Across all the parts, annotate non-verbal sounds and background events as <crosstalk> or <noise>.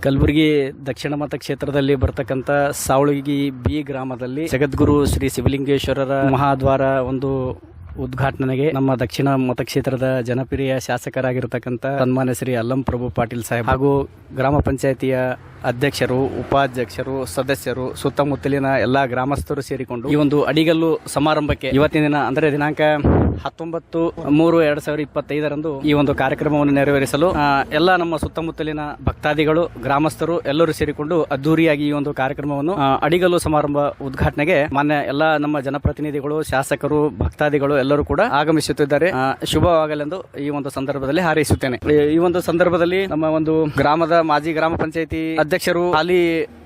ಕಲಬುರಗಿ ದಕ್ಷಿಣ ಮತಕ್ಷೇತ್ರದಲ್ಲಿ ಬರ್ತಕ್ಕಂತ Savalagi B ಗ್ರಾಮದಲ್ಲಿ ಜಗದ್ಗುರು ಶ್ರೀ ಶಿವಲಿಂಗೇಶ್ವರರ ಮಹಾದ್ವಾರ ಒಂದು ಉದ್ಘಾಟನೆಗೆ ನಮ್ಮ ದಕ್ಷಿಣ ಮತಕ್ಷೇತ್ರದ ಜನಪ್ರಿಯ ಶಾಸಕರಾಗಿರ್ತಕ್ಕಂಥ ಸನ್ಮಾನ್ಯ ಶ್ರೀ ಅಲ್ಲಂ ಪ್ರಭು ಪಾಟೀಲ್ ಸಾಹೇಬ್ ಹಾಗೂ ಗ್ರಾಮ ಪಂಚಾಯತಿಯ ಅಧ್ಯಕ್ಷರು, ಉಪಾಧ್ಯಕ್ಷರು, ಸದಸ್ಯರು, ಸುತ್ತಮುತ್ತಲಿನ ಎಲ್ಲಾ ಗ್ರಾಮಸ್ಥರು ಸೇರಿಕೊಂಡು ಈ ಒಂದು ಅಡಿಗಲ್ಲು ಸಮಾರಂಭಕ್ಕೆ ಇವತ್ತಿನ ದಿನ, ಅಂದರೆ ದಿನಾಂಕ ಹತ್ತೊಂಬತ್ತು ಮೂರು ಎರಡ್ ಸಾವಿರದ ಇಪ್ಪತ್ತೈದರಂದು ಈ ಒಂದು ಕಾರ್ಯಕ್ರಮವನ್ನು ನೆರವೇರಿಸಲು ಎಲ್ಲ ನಮ್ಮ ಸುತ್ತಮುತ್ತಲಿನ ಭಕ್ತಾದಿಗಳು, ಗ್ರಾಮಸ್ಥರು ಎಲ್ಲರೂ ಸೇರಿಕೊಂಡು ಅದ್ದೂರಿಯಾಗಿ ಈ ಒಂದು ಕಾರ್ಯಕ್ರಮವನ್ನು ಅಡಿಗಲ್ಲು ಸಮಾರಂಭ ಉದ್ಘಾಟನೆಗೆ ಮಾನ್ಯ ಎಲ್ಲ ನಮ್ಮ ಜನಪ್ರತಿನಿಧಿಗಳು, ಶಾಸಕರು, ಭಕ್ತಾದಿಗಳು ಎಲ್ಲರೂ ಕೂಡ ಆಗಮಿಸುತ್ತಿದ್ದಾರೆ. ಶುಭವಾಗಲೆಂದು ಈ ಒಂದು ಸಂದರ್ಭದಲ್ಲಿ ಹಾರೈಸುತ್ತೇನೆ. ಈ- ಒಂದು ಸಂದರ್ಭದಲ್ಲಿ ನಮ್ಮ ಒಂದು ಗ್ರಾಮದ ಮಾಜಿ ಗ್ರಾಮ ಪಂಚಾಯತಿ ಅಧ್ಯಕ್ಷರು ಅಲ್ಲಿ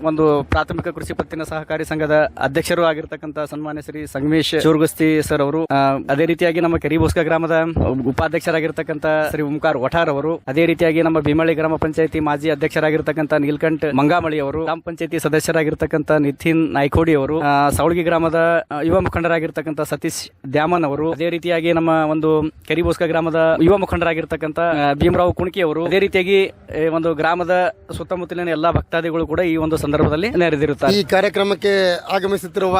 ಒಂದು ಪ್ರಾಥಮಿಕ ಕೃಷಿ ಪತ್ತಿನ ಸಹಕಾರಿ ಸಂಘದ ಅಧ್ಯಕ್ಷರು ಆಗಿರ್ತಕ್ಕಂಥ ಸನ್ಮಾನ್ಯ ಶ್ರೀ ಸಂಗಮೇಶ್ ಚೂರ್ಗುಸ್ತಿ ಸರ್ ಅವರು. ಅದೇ ರೀತಿಯಾಗಿ ನಮ್ಮ ಕೆರಿಬೋಸ್ಕ ಗ್ರಾಮದ ಉಪಾಧ್ಯಕ್ಷರಾಗಿರ್ತಕ್ಕಂಥ ಶ್ರೀ ಓಂಕಾರ ವಠಾರ್ ಅವರು, ಅದೇ ರೀತಿಯಾಗಿ ನಮ್ಮ ಭೀಮಳಿ ಗ್ರಾಮ ಪಂಚಾಯತಿ ಮಾಜಿ ಅಧ್ಯಕ್ಷರಾಗಿರ್ತಕ್ಕಂಥ ನೀಲ್ಕಂಠ್ ಮಂಗಾಮಳಿ ಅವರು, ಗ್ರಾಮ ಪಂಚಾಯತಿ ಸದಸ್ಯರಾಗಿರ್ತಕ್ಕಂಥ ನಿತಿನ್ ನಾಯ್ಕೋಡಿ ಅವರು ಸೌಳಿಗಿ ಗ್ರಾಮದ ಯುವ ಮುಖಂಡರಾಗಿರ್ತಕ್ಕಂಥ ಸತೀಶ್ ದ್ಯಾಮನ್ ಅವರು, ಅದೇ ರೀತಿಯಾಗಿ ನಮ್ಮ ಒಂದು ಕೆರಿಬೋಸ್ಕ ಗ್ರಾಮದ ಯುವ ಮುಖಂಡರಾಗಿರ್ತಕ್ಕಂಥ ಭೀಮರಾವ್ ಕುಣಕಿ ಅವರು, ಅದೇ ರೀತಿಯಾಗಿ ಒಂದು ಗ್ರಾಮದ ಸುತ್ತಮುತ್ತಲಿನ ಎಲ್ಲಾ ಭಕ್ತಾದಿಗಳು ಕೂಡ ಈ ಒಂದು ಸಂದರ್ಭದಲ್ಲಿ ನೆರೆದಿರುತ್ತಾರೆ. ಈ ಕಾರ್ಯಕ್ರಮಕ್ಕೆ ಆಗಮಿಸುತ್ತಿರುವ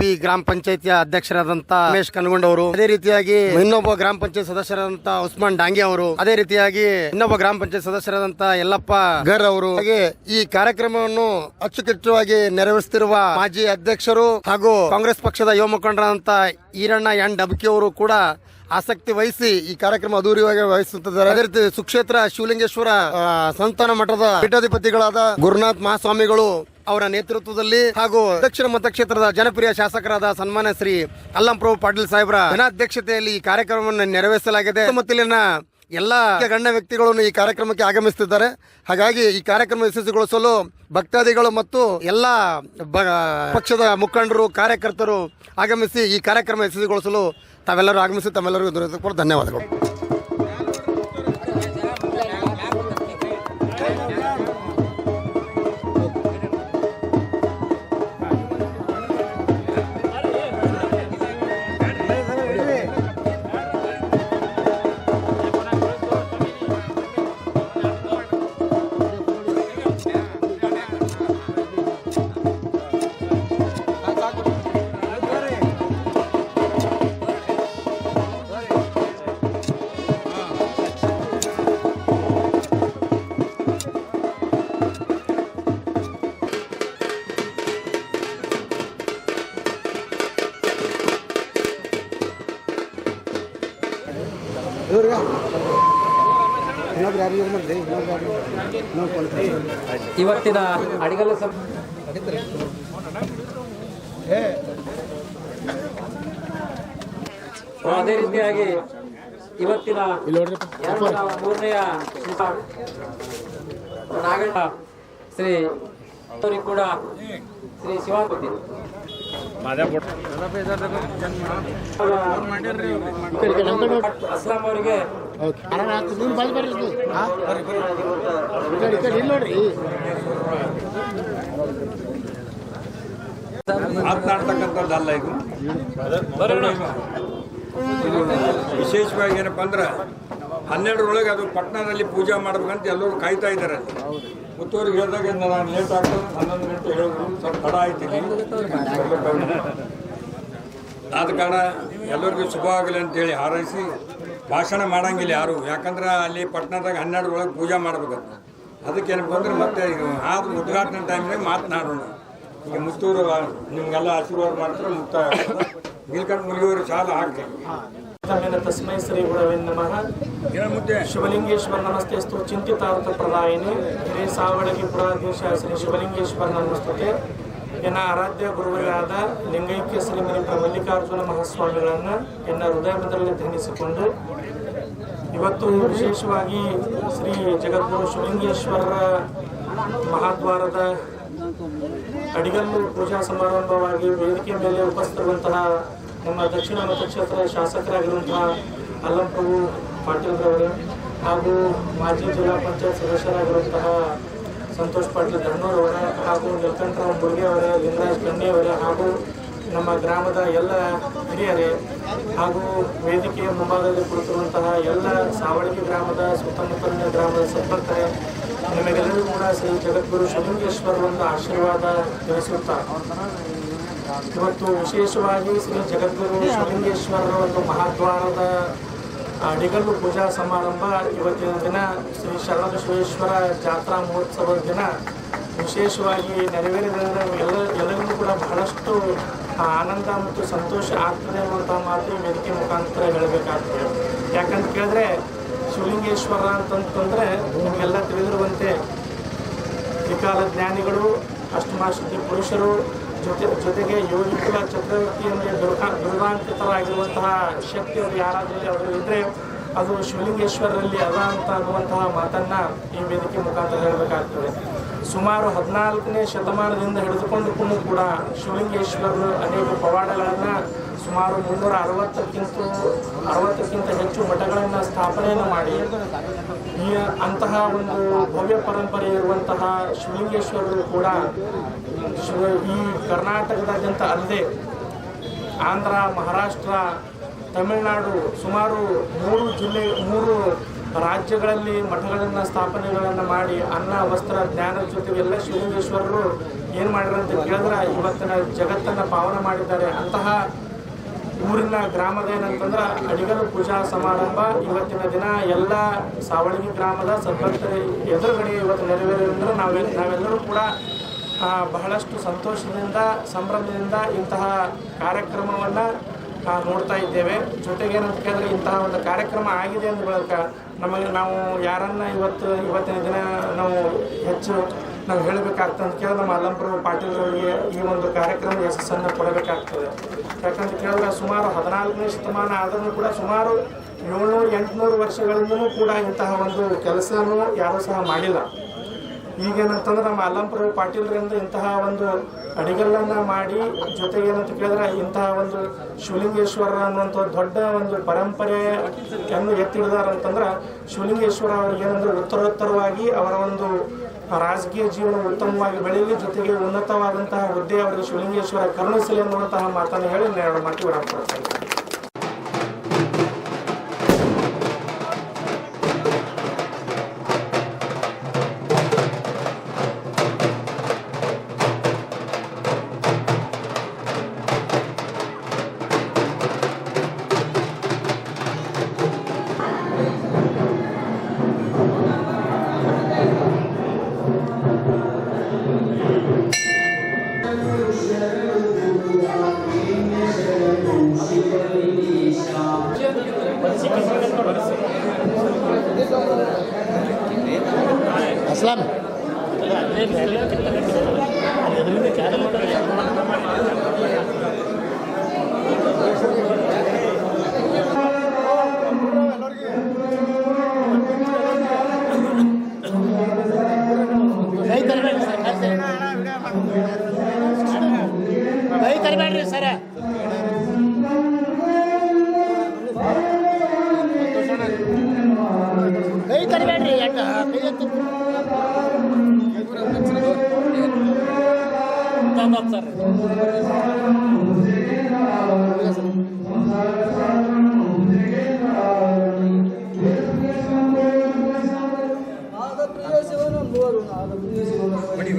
ಬಿ ಗ್ರಾಮ ಪಂಚಾಯತಿಯ ಅಧ್ಯಕ್ಷರಾದಂತ ರಮೇಶ್ ಕನಗೊಂಡ್ ಅವರು ಅದೇ ರೀತಿಯಾಗಿ ಇನ್ನೊಬ್ಬ ಗ್ರಾಮ ಪಂಚಾಯತ್ ಸದಸ್ಯರಾದಂತ ಉಸ್ಮಾನ್ ಡಾಂಗಿ ಅವರು, ಅದೇ ರೀತಿಯಾಗಿ ಇನ್ನೊಬ್ಬ ಗ್ರಾಮ ಪಂಚಾಯತ್ ಸದಸ್ಯರಾದಂತ ಯಲ್ಲಪ್ಪ ಗರ್ ಅವರು, ಹಾಗೆ ಈ ಕಾರ್ಯಕ್ರಮವನ್ನು ಅಚ್ಚುಕಟ್ಟುವಾಗಿ ನೆರವೇರಿಸುತ್ತಿರುವ ಮಾಜಿ ಅಧ್ಯಕ್ಷರು ಹಾಗೂ ಕಾಂಗ್ರೆಸ್ ಪಕ್ಷದ ಯುವ ಮುಖಂಡರಾದಂತ ಈರಣ್ಣ ಎನ್ ಡಬ್ಕಿ ಅವರು ಕೂಡ ಆಸಕ್ತಿ ವಹಿಸಿ ಈ ಕಾರ್ಯಕ್ರಮ ಅದೂರಿಯಾಗಿ ವಹಿಸುತ್ತಿದ್ದಾರೆ. ಅದೇ ರೀತಿ ಸುಕ್ಷೇತ್ರ ಶಿವಲಿಂಗೇಶ್ವರ ಸಂತಾನ ಮಠದ ಪೀಠಾಧಿಪತಿಗಳಾದ ಗುರುನಾಥ್ ಮಹಾಸ್ವಾಮಿಗಳು ಅವರ ನೇತೃತ್ವದಲ್ಲಿ ಹಾಗೂ ದಕ್ಷಿಣ ಮತಕ್ಷೇತ್ರದ ಜನಪ್ರಿಯ ಶಾಸಕರಾದ ಸನ್ಮಾನ್ಯ ಶ್ರೀ ಅಲ್ಲಂ ಪ್ರಭು ಪಾಟೀಲ್ ಸಾಹೇಬರ ಜನಾಧ್ಯಕ್ಷತೆಯಲ್ಲಿ ಈ ಕಾರ್ಯಕ್ರಮವನ್ನು ನೆರವೇರಿಸಲಾಗಿದೆ. ಮತ್ತಿಲ್ಲಿನ ಎಲ್ಲಾ ಗಣ್ಯ ವ್ಯಕ್ತಿಗಳನ್ನು ಈ ಕಾರ್ಯಕ್ರಮಕ್ಕೆ ಆಗಮಿಸುತ್ತಿದ್ದಾರೆ. ಹಾಗಾಗಿ ಈ ಕಾರ್ಯಕ್ರಮ ಯಶಸ್ವಿಗೊಳಿಸಲು ಭಕ್ತಾದಿಗಳು ಮತ್ತು ಎಲ್ಲ ಪಕ್ಷದ ಮುಖಂಡರು, ಕಾರ್ಯಕರ್ತರು ಆಗಮಿಸಿ ಈ ಕಾರ್ಯಕ್ರಮ ಯಶಸ್ವಿಗೊಳಿಸಲು ತಾವೆಲ್ಲರೂ ಆಗಮಿಸಿ ತಮ್ಮೆಲ್ಲರಿಗೂ ಧನ್ಯವಾದಗಳು. ಧನ್ಯವಾದಗಳು ಇವತ್ತಿನ ಅಡಿಗೆಲ್ಲ ಸಂ ಅದೇ ರೀತಿಯಾಗಿ ಇವತ್ತಿನ ಮೂರನೆಯ ನಾಗಣ್ಣ ಶ್ರೀ ಕೂಡ ಶ್ರೀ ಶಿವಾಪತಿ. ಅಸ್ಲಾಂ ಅವರಿಗೆ ಮಾತನಾಡ್ತಕ್ಕಂಥದ್ದಲ್ಲ ಇದು. ಇದು ವಿಶೇಷವಾಗಿ ಏನಪ್ಪ ಅಂದ್ರೆ ಹನ್ನೆರಡರೊಳಗೆ ಅದು ಪಟ್ಟಣದಲ್ಲಿ ಪೂಜೆ ಮಾಡ್ಬೇಕಂತ ಎಲ್ಲರೂ ಕಾಯ್ತಾ ಇದ್ದಾರೆ. ಮುತ್ತೂರಿಗೆ ಹೇಳಿದಾಗ ನಾನು ಲೇಟ್ ಆಗ್ತದೆ, ಹನ್ನೊಂದು ಗಂಟೆ ಹೇಳಿದ್ರು. ಸ್ವಲ್ಪ ತಡ ಆಯ್ತೀನಿ ಆದ ಕಾರಣ ಎಲ್ಲರಿಗೂ ಶುಭ ಆಗಲಿ ಅಂತೇಳಿ ಹಾರೈಸಿ, ಭಾಷಣ ಮಾಡಂಗಿಲ್ಲ ಯಾರು. ಯಾಕಂದ್ರೆ ಅಲ್ಲಿ ಪಟ್ಟಣದಾಗ ಹನ್ನೆರಡರೊಳಗೆ ಪೂಜೆ ಮಾಡ್ಬೇಕಂತ ಅದಕ್ಕೆ ಏನಪ್ಪ ಅಂದ್ರೆ ಮತ್ತೆ ಆದ ಉದ್ಘಾಟನೆ ಟೈಮ್ನಾಗ ಮಾತನಾಡೋಣ. ಈಗ ಮುತ್ತೂರು, ನಿಮಗೆಲ್ಲ ಆಶೀರ್ವಾದ ಮಾಡ್ತಾರೆ ಮುಕ್ತಾಯ ನೀಲ್ಕಂಠ ಮುಳುಗೋರು ಸಾಲ ಹಾಕಿ ತಮೇನ ತಸ್ಮೈ ಶ್ರೀ ಗುರವೇ ನಮಃ. ಶಿವಲಿಂಗೇಶ್ವರ ನಮಸ್ತೆ ನಮಸ್ತೆಸ್ತು ಚಿಂತಿತಾರ್ಥ ಪ್ರದಾಯಿನಿ ಶ್ರೀ ಸಾವಳಗಿ ಪುರಾಧೀಶ ಶ್ರೀ ಶಿವಲಿಂಗೇಶ್ವರ ನಮಸ್ತೆ ಎನ್ನ ಆರಾಧ್ಯ ಗುರುಗಳಾದ ಲಿಂಗೈಕ್ಯ ಶ್ರೀ ಮಣಿಪುರ ಮಲ್ಲಿಕಾರ್ಜುನ ಮಹಾಸ್ವಾಮಿಗಳನ್ನು ಎನ್ನ ಹೃದಯದಲ್ಲಿ ಧ್ಯಾನಿಸಿಕೊಂಡು, ಇವತ್ತು ವಿಶೇಷವಾಗಿ ಶ್ರೀ ಜಗದ್ಗುರು ಶಿವಲಿಂಗೇಶ್ವರರ ಮಹಾದ್ವಾರದ ಅಡಿಗಲ್ಲು ಪೂಜಾ ಸಮಾರಂಭವಾಗಿ ವೇದಿಕೆ ಮೇಲೆ ಉಪಸ್ಥಿತಿರುವಂತಹ ನಮ್ಮ ದಕ್ಷಿಣ ಮತಕ್ಷೇತ್ರ ಶಾಸಕರಾಗಿರುವಂತಹ ಅಲ್ಲಂಪ್ರಭು ಪಾಟೀಲ್ ರವರು ಹಾಗೂ ಮಾಜಿ ಜಿಲ್ಲಾ ಪಂಚಾಯತ್ ಸದಸ್ಯರಾಗಿರುವಂತಹ ಸಂತೋಷ್ ಪಾಟೀಲ್ ಧಣ್ಣೂರ್ ಅವರ ಹಾಗೂ ನೀಲಕಂಠರಾವ್ ಬುರ್ಗೆ ಅವರ ಲಿಂಗರಾಜ್ ಕಣ್ಣಿಯವರ ಹಾಗೂ ನಮ್ಮ ಗ್ರಾಮದ ಎಲ್ಲ ಹಿರಿಯರೇ ಹಾಗೂ ವೇದಿಕೆಯ ಮುಂಭಾಗದಲ್ಲಿ ಕುಳಿತಿರುವಂತಹ ಎಲ್ಲ ಸಾವಳಿಕೆ ಗ್ರಾಮದ, ಸುತ್ತಮುತ್ತಲಿನ ಗ್ರಾಮದ ಸಂಪರ್ಕರೇ ನಿಮಗೆಲ್ಲರೂ ಕೂಡ ಶ್ರೀ ಜಗದ್ಗುರು ಶೃಂಗೇಶ್ವರ ಒಂದು ಆಶೀರ್ವಾದ ತಿಳಿಸುತ್ತಾ ಇವತ್ತು ವಿಶೇಷವಾಗಿ ಶ್ರೀ ಜಗದ್ಗುರು ಶಿವಲಿಂಗೇಶ್ವರರ ಒಂದು ಮಹಾದ್ವಾರದ ಅಡಿಗಲ್ಲು ಪೂಜಾ ಸಮಾರಂಭ ಇವತ್ತಿನ ದಿನ ಶ್ರೀ ಶರಣಬಸವೇಶ್ವರ ಜಾತ್ರಾ ಮಹೋತ್ಸವದ ದಿನ. ವಿಶೇಷವಾಗಿ ನೆರವೇರಿದ್ರಿಂದ ಎಲ್ಲ ಎಲ್ಲರಿಗೂ ಕೂಡ ಬಹಳಷ್ಟು ಆನಂದ ಮತ್ತು ಸಂತೋಷ ಆಗ್ತದೆ ಅನ್ನುವಂಥ ಮಾತು ವೇದಿಕೆ ಮುಖಾಂತರ ಹೇಳಬೇಕಾಗ್ತದೆ. ಯಾಕಂತ ಕೇಳಿದ್ರೆ ಶಿವಲಿಂಗೇಶ್ವರ ಅಂತಂತಂದರೆ ನಿಮಗೆಲ್ಲ ತಿಳಿದಿರುವಂತೆ ತ್ರಿಕಾಲ ಜ್ಞಾನಿಗಳು ಅಷ್ಟಮಾಶಕ್ತಿ ಪುರುಷರು ಜೊತೆ ಜೊತೆಗೆ ಯೋಗಿಕುಲ ಚಕ್ರವರ್ತಿಯಲ್ಲಿ ದುರ್ಗಾ ದುರ್ಗಾಂಕಿತರಾಗಿರುವಂತಹ ಶಕ್ತಿಯವರು ಯಾರಾದರೂ ಅವರು ಇದ್ದರೆ ಅದು ಶಿವಲಿಂಗೇಶ್ವರರಲ್ಲಿ ಅದ ಅಂತ ಅನ್ನುವಂತಹ ಮಾತನ್ನು ಈ ವೇದಿಕೆ ಮುಖಾಂತರ ಹೇಳಬೇಕಾಗ್ತದೆ. ಸುಮಾರು ಹದಿನಾಲ್ಕನೇ ಶತಮಾನದಿಂದ ಹಿಡಿದುಕೊಂಡು ಕೂಡ ಶಿವಲಿಂಗೇಶ್ವರರು ಅನೇಕ ಪವಾಡಗಳನ್ನು ಸುಮಾರು ಮುನ್ನೂರ ಅರವತ್ತಕ್ಕಿಂತ ಅರವತ್ತಕ್ಕಿಂತ ಹೆಚ್ಚು ಮಠಗಳನ್ನು ಸ್ಥಾಪನೆಯನ್ನು ಮಾಡಿ, ಈ ಅಂತಹ ಒಂದು ಭವ್ಯ ಪರಂಪರೆ ಇರುವಂತಹ ಶಿವಲಿಂಗೇಶ್ವರರು ಕೂಡ ಈ ಕರ್ನಾಟಕದಾದ್ಯಂತ ಅಲ್ಲದೆ ಆಂಧ್ರ, ಮಹಾರಾಷ್ಟ್ರ, ತಮಿಳುನಾಡು ಸುಮಾರು ಮೂರು ಜಿಲ್ಲೆ, ಮೂರು ರಾಜ್ಯಗಳಲ್ಲಿ ಮಠಗಳನ್ನು ಸ್ಥಾಪನೆಗಳನ್ನು ಮಾಡಿ ಅನ್ನ, ವಸ್ತ್ರ ಜ್ಞಾನದ ಜೊತೆಗೆಲ್ಲ ಶಿವಲಿಂಗೇಶ್ವರರು ಏನು ಮಾಡಿದ್ರು ಅಂತ ಕೇಳಿದ್ರೆ? ಇವತ್ತಿನ ಜಗತ್ತನ್ನು ಪಾವನ ಮಾಡಿದ್ದಾರೆ. ಅಂತಹ ಊರಿನ ಗ್ರಾಮದ ಏನಂತಂದ್ರೆ ಅಡಿಗರ ಪೂಜಾ ಸಮಾರಂಭ, ಇವತ್ತಿನ ದಿನ ಎಲ್ಲ ಸಾವಳಗಿ ಗ್ರಾಮದ ಸದ್ಭಕ್ತರ ಎದುರುಗಡೆ ಇವತ್ತು ನೆರವೇರಿದ್ರೆ ನಾವೆ ನಾವೆಲ್ಲರೂ ಕೂಡ ಬಹಳಷ್ಟು ಸಂತೋಷದಿಂದ, ಸಂಭ್ರಮದಿಂದ ಇಂತಹ ಕಾರ್ಯಕ್ರಮವನ್ನು ನೋಡ್ತಾ ಇದ್ದೇವೆ. ಜೊತೆಗೆ ಏನಂತ ಕೇಳಿದ್ರೆ ಇಂತಹ ಒಂದು ಕಾರ್ಯಕ್ರಮ ಆಗಿದೆ ಅಂದ ಬಳಿಕ ನಮಗೆ ನಾವು ಯಾರನ್ನ ಇವತ್ತು, ಇವತ್ತಿನ ದಿನ ನಾವು ಹೆಚ್ಚು ನಾವು ಹೇಳಬೇಕಾಗ್ತದೆ ಅಂತ ಕೇಳಿದ್ರೆ ನಮ್ಮ ಅಲ್ಲಂಪುರ ಪಾಟೀಲ್ರವರಿಗೆ ಈ ಒಂದು ಕಾರ್ಯಕ್ರಮ ಯಶಸ್ಸನ್ನು ಕೊಡಬೇಕಾಗ್ತದೆ. ಯಾಕಂತ ಕೇಳಿದ್ರೆ ಸುಮಾರು ಹದಿನಾಲ್ಕನೇ ಶತಮಾನ ಆದರೂ ಕೂಡ ಸುಮಾರು ಏಳ್ನೂರು, ಎಂಟುನೂರು ವರ್ಷಗಳಿಂದಲೂ ಕೂಡ ಇಂತಹ ಒಂದು ಕೆಲಸನೂ ಯಾರೂ ಸಹ ಮಾಡಿಲ್ಲ. ಈಗೇನಂತಂದ್ರೆ ನಮ್ಮ ಅಲ್ಲಂಪುರ ಪಾಟೀಲ್ರಿಂದ ಇಂತಹ ಒಂದು ಅಡಿಗಲ್ಲನ್ನು ಮಾಡಿ ಜೊತೆಗೆ ಏನಂತ ಕೇಳಿದ್ರೆ ಇಂತಹ ಒಂದು ಶಿವಲಿಂಗೇಶ್ವರ ಅನ್ನುವಂಥ ದೊಡ್ಡ ಒಂದು ಪರಂಪರೆ ಎತ್ತಿಡಿದಾರಂತಂದ್ರೆ ಶಿವಲಿಂಗೇಶ್ವರ ಅವ್ರಿಗೆ ಏನಂದ್ರೆ ಉತ್ತರೋತ್ತರವಾಗಿ ಅವರ ಒಂದು ರಾಜಕೀಯ ಜೀವನ ಉತ್ತಮವಾಗಿ ಬೆಳೆಯಲಿ, ಜೊತೆಗೆ ಉನ್ನತವಾದಂತಹ ಹುದ್ದೆ ಅವರಿಗೆ ಶಿವಲಿಂಗೇಶ್ವರ ಕರುಣಿಸಲಿ ಅನ್ನುವಂತಹ ಮಾತನ್ನು ಹೇಳಿ ಎರಡು ಮಾತು ವಿರಾಮ ಬಡಿ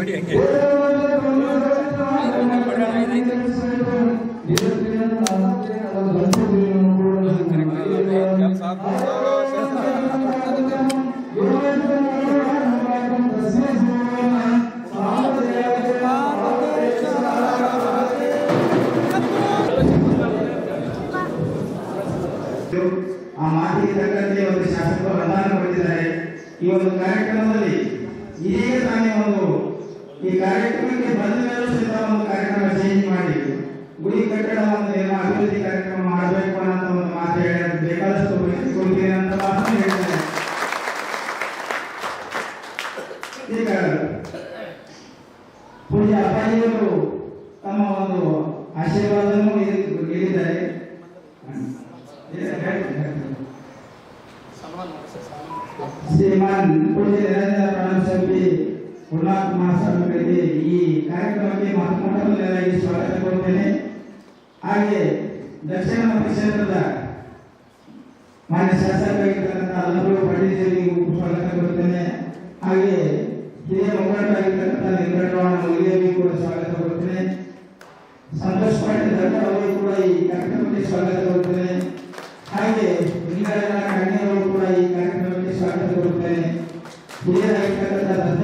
Yeah. 那个，回家搬衣服 ಹಿರಿಯರಾಗಿರ್ತಕ್ಕಂಥ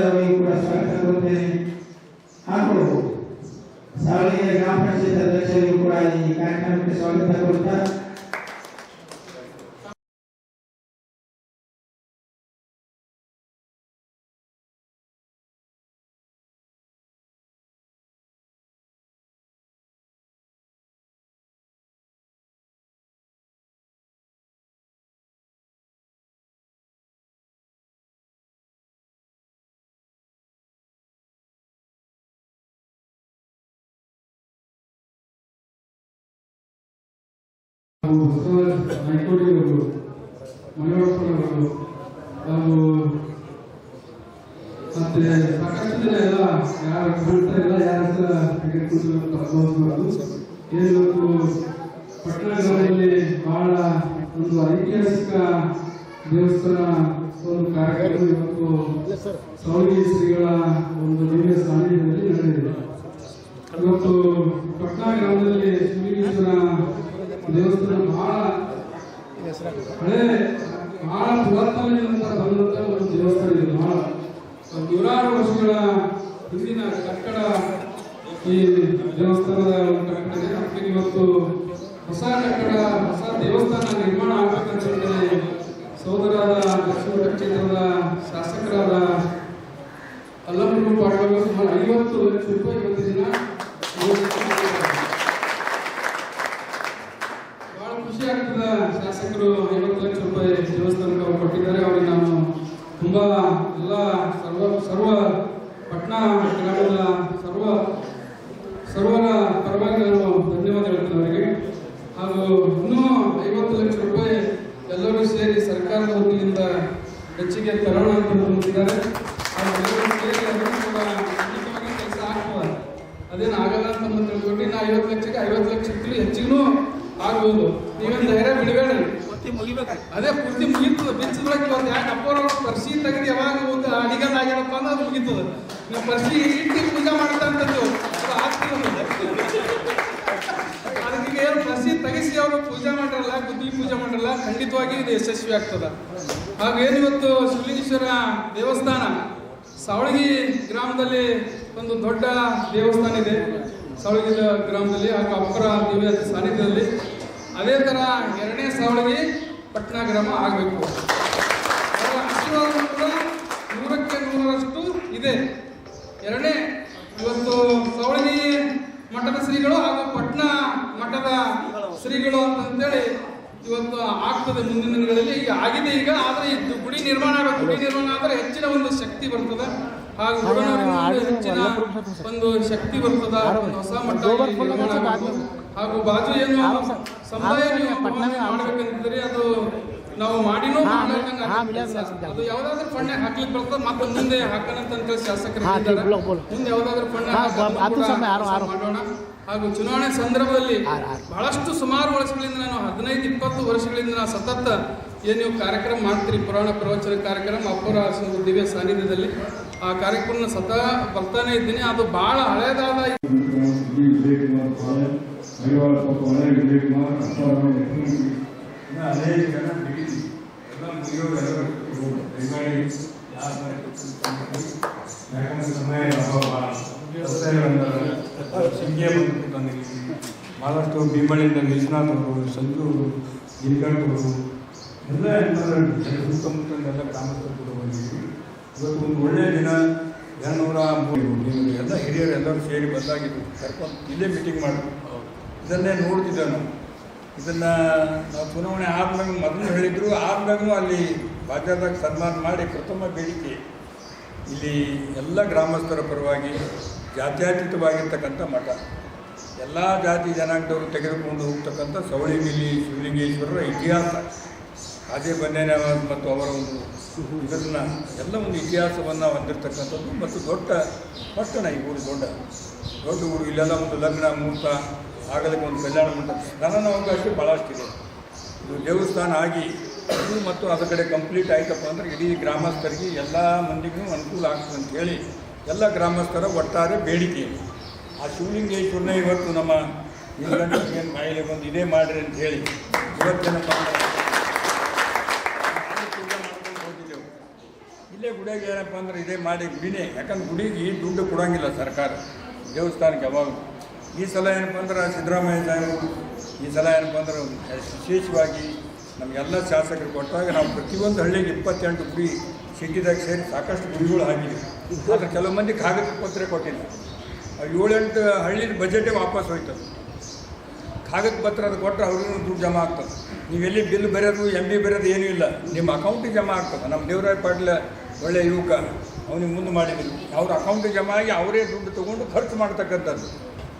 ಅವರಿಗೆ ಕೂಡ ಸ್ವಾಗತ ಕೊಡುತ್ತೇನೆ ಹಾಗೂ ಗ್ರಾಮ ಪಂಚಾಯತ್ ಅಧ್ಯಕ್ಷರಿಗೂ ಕೂಡ ಈ ಕಾರ್ಯಕ್ರಮಕ್ಕೆ ಸ್ವಾಗತ ನಾಯ್ಕೋಡಿಯವರು ಮನೆಯೊಳಪನವರು ನಾವು ಮತ್ತೆ ಜನ ಎಲ್ಲ ಯಾರು ಕಾಣ್ತಾ ಇಲ್ಲ ಯಾರ ಹತ್ರ ಪಟ್ಟಣ ಗ್ರಾಮದಲ್ಲಿ ಬಹಳ ಒಂದು ಐತಿಹಾಸಿಕ ದೇವಸ್ಥಾನ ಒಂದು ಕಾರ್ಯಕ್ರಮ ಇವತ್ತು ಶ್ರೀಗಳ ಒಂದು ದಿವ್ಯ ಸಾನ್ನಿಧ್ಯದಲ್ಲಿ ನಡೆದಿದೆ. ಇವತ್ತು ಪಟ್ನಾ ಗ್ರಾಮದಲ್ಲಿ ಶಿವಲಿಂಗೇಶ್ವರ ದೇವಸ್ಥಾನ ಬಹಳ ಹಳೆ, ಬಹಳ ಪುರಾತನದಿಂದ ಬಂದಂತ ಒಂದು ದೇವಸ್ಥಾನ ಇದೆ ಬಹಳ. ನೂರಾರು ವರ್ಷಗಳ ಹಿಂದಿನ ಕಟ್ಟಡ ಈ ದೇವಸ್ಥಾನದ ಕಟ್ಟಡ ಇದೆ. ಇವತ್ತು ಹೊಸ ಕಟ್ಟಡ, ಹೊಸ ದೇವಸ್ಥಾನ ನಿರ್ಮಾಣ ಆಗಬೇಕಂತ ಹೇಳಿ ಸೋದರಾದ ದಕ್ಷಿಣ ಕ್ಷೇತ್ರದ ಶಾಸಕರಾದ ಅಲ್ಲಮರು ಪಾಟೀಲ್ ಸುಮಾರು ಐವತ್ತು ಲಕ್ಷ ರೂಪಾಯಿ ಇವತ್ತು ದಿನ ಬಹಳ ಖುಷಿ ಆಗ್ತದ ಶಾಸಕರು ಐವತ್ತು ಲಕ್ಷ ರೂಪಾಯಿ ದೇವಸ್ಥಾನಕ್ಕೆ ಅವ್ರು ಕೊಟ್ಟಿದ್ದಾರೆ ಅವರಿಗೆ ನಾನು ತುಂಬಾ ಎಲ್ಲ ಸರ್ವ ಸರ್ವ ಪಟ್ನಾ ಗ್ರಾಮದ ಸರ್ವ ಸರ್ವರ ಪರವಾಗಿ ನಾನು ಧನ್ಯವಾದ ಹೇಳ್ತೇನೆ ಅವರಿಗೆ ಹಾಗೂ ಇನ್ನೂ ಐವತ್ತು ಲಕ್ಷ ರೂಪಾಯಿ ಎಲ್ಲರೂ ಸೇರಿ ಸರ್ಕಾರದ ವತಿಯಿಂದ ಹೆಚ್ಚಿಗೆ ತರೋಣ ಅಂತ ಮುಂದಿದ್ದಾರೆ ಹಾಗೂ ಎಲ್ಲರೂ ಸೇರಿ ಅದನ್ನು ಕೂಡ ಖಂಡಿತವಾಗಿ ಕೆಲಸ ಆಗ್ತದೆ ಅದೇನು ಆಗಲ್ಲ ಅಂತ ಒಂದು ತಿಳ್ಕೊಂಡು ಇನ್ನು ಐವತ್ತು ಲಕ್ಷಕ್ಕೆ ಐವತ್ತು ಲಕ್ಷಕ್ಕಿಂತ ಹೆಚ್ಚಿಗೂ ಆಗ್ಬೋದು ನೀವೇನು ಧೈರ್ಯ ಬಿಡಬೇಡ್ರಿ ಅದೇ ಪೂರ್ತಿ ಮುಗೀತದ. ಬಿಚ್ಚದೊಳಗೆ ಒಂದು ಯಾಕೆ ಅಪ್ಪರ ಪರ್ಸಿ ತೆಗೆದು ಯಾವಾಗ ಒಂದು ಅಡಿಗಲ್ ಆಗ್ಯಾರಪ್ಪ ಅಂದ್ರೆ ಅದು ಮುಗೀತದ. ನೀವು ಪರ್ಸಿ ಇಟ್ಟು ಪೂಜೆ ಮಾಡ್ತಾ ಆಗ್ತದೆ ಅದಕ್ಕೆ ಏನು ಪರ್ಸಿ ತೆಗೆಸಿ ಅವರು ಪೂಜೆ ಮಾಡಿರಲ್ಲ, ಗುದ್ದಿ ಪೂಜೆ ಮಾಡಿರಲ್ಲ, ಖಂಡಿತವಾಗಿ ಇದು ಯಶಸ್ವಿ ಆಗ್ತದ. ಹಾಗೇನು ಇವತ್ತು ಶಿವಲಿಂಗೇಶ್ವರ ದೇವಸ್ಥಾನ? ಸಾವಳಗಿ ಗ್ರಾಮದಲ್ಲಿ ಒಂದು ದೊಡ್ಡ ದೇವಸ್ಥಾನ ಇದೆ. ಸಾವಳಗಿ ಗ್ರಾಮದಲ್ಲಿ ಹಾಗೂ ಅಪ್ಪರ ದಿವ್ಯ ಸಾನ್ನಿಧ್ಯದಲ್ಲಿ. ಅದೇ ಥರ ಎರಡನೇ ಸಾವಳಿಗೆ ಪಟ್ಟಣ ಗ್ರಾಮ ಆಗಬೇಕು. ಅವರ ಆಶೀರ್ವಾದ ಕೂಡ ನೂರಕ್ಕೆ ನೂರರಷ್ಟು ಇದೆ. ಎರಡನೇ ಇವತ್ತು ಸವಳಗಿ ಮಠದ ಶ್ರೀಗಳು ಹಾಗೂ ಪಟ್ನ ಮಠದ ಶ್ರೀಗಳು ಅಂತಂತೇಳಿ ಇವತ್ತು ಆಗ್ತದೆ ಮುಂದಿನ ದಿನಗಳಲ್ಲಿ. ಈಗ ಆಗಿದೆ ಈಗ ಆದರೆ ಇದು ಗುಡಿ ನಿರ್ಮಾಣ ಗುಡಿ ನಿರ್ಮಾಣ ಆದರೆ ಹೆಚ್ಚಿನ ಒಂದು ಶಕ್ತಿ ಬರ್ತದೆ. ಹಾಗೂ ಹೆಚ್ಚಿನ ಒಂದು ಶಕ್ತಿ ಬರ್ತದ. ಒಂದು ಹೊಸ ಮಠ ನಿರ್ಮಾಣ ಹಾಗೂ ಬಾಜು ಏನು ಮಾಡ್ಬೇಕಂತಿದ್ರಿ ಅದು ನಾವು ಮಾಡಿನೂ. ಅದು ಯಾವ್ದಾದ್ರು ಫಂಡ್ ಹಾಕ್ಲಿಕ್ಕೆ ಬರ್ತದೆ ಮತ್ತೆ ಮುಂದೆ ಹಾಕೋಣಂತ ಅಂತೇಳಿ ಶಾಸಕರು. ಮುಂದೆ ಯಾವ್ದಾದ್ರು ಫಂಡ್ ಮಾಡೋಣ ಹಾಗೂ ಚುನಾವಣೆ ಸಂದರ್ಭದಲ್ಲಿ ಬಹಳಷ್ಟು ಸುಮಾರು ವರ್ಷಗಳಿಂದ ನಾನು ಹದಿನೈದು ಇಪ್ಪತ್ತು ವರ್ಷಗಳಿಂದ ನಾನು ಸತತ ಏನು ನೀವು ಕಾರ್ಯಕ್ರಮ ಮಾಡ್ತೀರಿ ಪುರಾಣ ಪ್ರವಚನ ಕಾರ್ಯಕ್ರಮ ಅಪ್ಪರ ದಿವ್ಯ ಸಾನ್ನಿಧ್ಯದಲ್ಲಿ ಆ ಕಾರ್ಯಕ್ರಮ ಸತತ ಬರ್ತಾನೆ ಇದ್ದೀನಿ ಅದು ಬಹಳ ಹಳೇದಾದ ಅನೇಕ ಜನ ಬಿಡಿ ಎಲ್ಲ ಮುಗಿಯೋರು ಎಲ್ಲ ದಯಮಾಡಿ ಯಾರು ಯಾಕಂದ್ರೆ ಸಮಯ ಅಭಾವ ಸಿಂಗೆ ಬಂದ್ಬಿಟ್ಟು ನನಗೆ ಭಾಳಷ್ಟು ಭೀಮಳಿಯಿಂದ ನಿಜನಾಥ್ ಅವರು ಸಂಜು ಗಿರಿಕಾಂತ್ ಅವರು ಎಲ್ಲ ಎಲ್ಲ ಗ್ರಾಮಸ್ಥರು ಕೂಡ ಬಂದಿದ್ದೀವಿ ಇವತ್ತು ಒಂದು ಒಳ್ಳೆಯ ದಿನ, ಎರಡುನೂರ ಮೂರು. ಎಲ್ಲ ಹಿರಿಯರು ಎಲ್ಲರೂ ಸೇರಿ ಬಂದಾಗಿದ್ದು ಕರ್ಕೊಂಡು ಇಲ್ಲೇ ಮೀಟಿಂಗ್ ಮಾಡಿದ್ರು. ಇದನ್ನೇ ನೋಡ್ತಿದ್ದೆ ಇದನ್ನು ನಾವು ಚುನಾವಣೆ ಆದ್ಮೇಲೆ ಮೊದಲು ಹೇಳಿದ್ರು, ಆದ್ಮೇಲೂ ಅಲ್ಲಿ ಬಾಜಾರ್ದಾಗ ಸನ್ಮಾನ ಮಾಡಿ ಪ್ರಥಮ ಬೇಡಿಕೆ. ಇಲ್ಲಿ ಎಲ್ಲ ಗ್ರಾಮಸ್ಥರ ಪರವಾಗಿ ಜಾತ್ಯತೀತವಾಗಿರ್ತಕ್ಕಂಥ ಮಠ. ಎಲ್ಲ ಜಾತಿ ಜನಾಂಗದವರು ತೆಗೆದುಕೊಂಡು ಹೋಗ್ತಕ್ಕಂಥ ಸವಳಿಗಿಲ್ಲಿ ಶಿವಲಿಂಗೇಶ್ವರರ ಇತಿಹಾಸ. ಅದೇ ಬಂದೇನ ಮತ್ತು ಅವರ ಒಂದು ಇದನ್ನು, ಎಲ್ಲ ಒಂದು ಇತಿಹಾಸವನ್ನು ಹೊಂದಿರತಕ್ಕಂಥದ್ದು ಮತ್ತು ದೊಡ್ಡ ಪಟ್ಟಣ ಈ ಊರು ದೊಡ್ಡ. ದೊಡ್ಡ ಊರು, ಇಲ್ಲೆಲ್ಲ ಒಂದು ಲಗ್ನ, ಮುಹೂರ್ತ ಆಗಲಿಕ್ಕೆ ಒಂದು ಕಲ್ಯಾಣ ಮಂಟಪ. ನನ್ನನ್ನು ಅವಕಾಶ ಭಾಳಷ್ಟಿದೆ ಇದು ದೇವಸ್ಥಾನ ಆಗಿ ಇದು ಮತ್ತು ಅದರ ಕಡೆ ಕಂಪ್ಲೀಟ್ ಆಯ್ತಪ್ಪ ಅಂದ್ರೆ ಇಡೀ ಗ್ರಾಮಸ್ಥರಿಗೆ ಎಲ್ಲ ಮಂದಿಗೂ ಅನುಕೂಲ ಆಗ್ತದೆ ಅಂತ ಹೇಳಿ ಎಲ್ಲ ಗ್ರಾಮಸ್ಥರ ಒಟ್ಟಾರೆ ಬೇಡಿಕೆ ಆ ಶಿವಲಿಂಗೇಶ್ವರನ ಇವತ್ತು ನಮ್ಮ ಏನು ಬಾಯಿಲೆ ಬಂದು ಇದೇ ಮಾಡಿರಿ ಅಂತ ಹೇಳಿ ಇವತ್ತೇನಪ್ಪ ಹೋಗಿದ್ದೆವು. ಇಲ್ಲೇ ಗುಡಿಯಾಗ ಏನಪ್ಪ ಅಂದ್ರೆ ಇದೇ ಮಾಡಿ ಗುಡಿನೇ ಯಾಕಂದ್ರೆ ಗುಡಿಗೆ ದುಡ್ಡು ಕೊಡೋಂಗಿಲ್ಲ ಸರ್ಕಾರ. ದೇವಸ್ಥಾನಕ್ಕೆ ಯಾವಾಗ ಈ ಸಲ ಏನಪ್ಪ ಅಂದ್ರೆ ಸಿದ್ದರಾಮಯ್ಯ ಸಾಹೇಬರು ಈ ಸಲ ಏನಪ್ಪ ಅಂದ್ರೆ ವಿಶೇಷವಾಗಿ ನಮಗೆಲ್ಲ ಶಾಸಕರು ಕೊಟ್ಟಾಗ ನಾವು ಪ್ರತಿಯೊಂದು ಹಳ್ಳಿಗೆ ಇಪ್ಪತ್ತೆಂಟು ಗುಡಿ ಸಿಕ್ಕಿದಾಗ ಸೇರಿ ಸಾಕಷ್ಟು ಗುಡಿಗಳು ಆಗಿವೆ ಆದರೆ ಕೆಲವು ಮಂದಿ ಕಾಗದ ಪತ್ರ ಕೊಟ್ಟಿಲ್ಲ. ಏಳೆಂಟು ಹಳ್ಳಿನ ಬಜೆಟೇ ವಾಪಸ್ ಹೋಯ್ತು. ಕಾಗದ ಪತ್ರ ಅದು ಕೊಟ್ಟರೆ ಅವ್ರಿಗೂ ದುಡ್ಡು ಜಮಾ ಆಗ್ತದೆ. ನೀವೆಲ್ಲಿ ಬಿಲ್ ಬರೆಯೋದು ಎಂ ಬಿ ಬರೆಯೋದು ಏನೂ ಇಲ್ಲ. ನಿಮ್ಮ ಅಕೌಂಟಿಗೆ ಜಮಾ ಆಗ್ತದೆ. ನಮ್ಮ ದೇವರಾಯ ಪಾಟೀಲ ಒಳ್ಳೆಯ ಯುವಕ, ಅವನಿಗೆ ಮುಂದೆ ಮಾಡಿದ್ರು. ಅವ್ರ ಅಕೌಂಟಿಗೆ ಜಮಾ ಆಗಿ ಅವರೇ ದುಡ್ಡು ತೊಗೊಂಡು ಖರ್ಚು ಮಾಡ್ತಕ್ಕಂಥದ್ದು.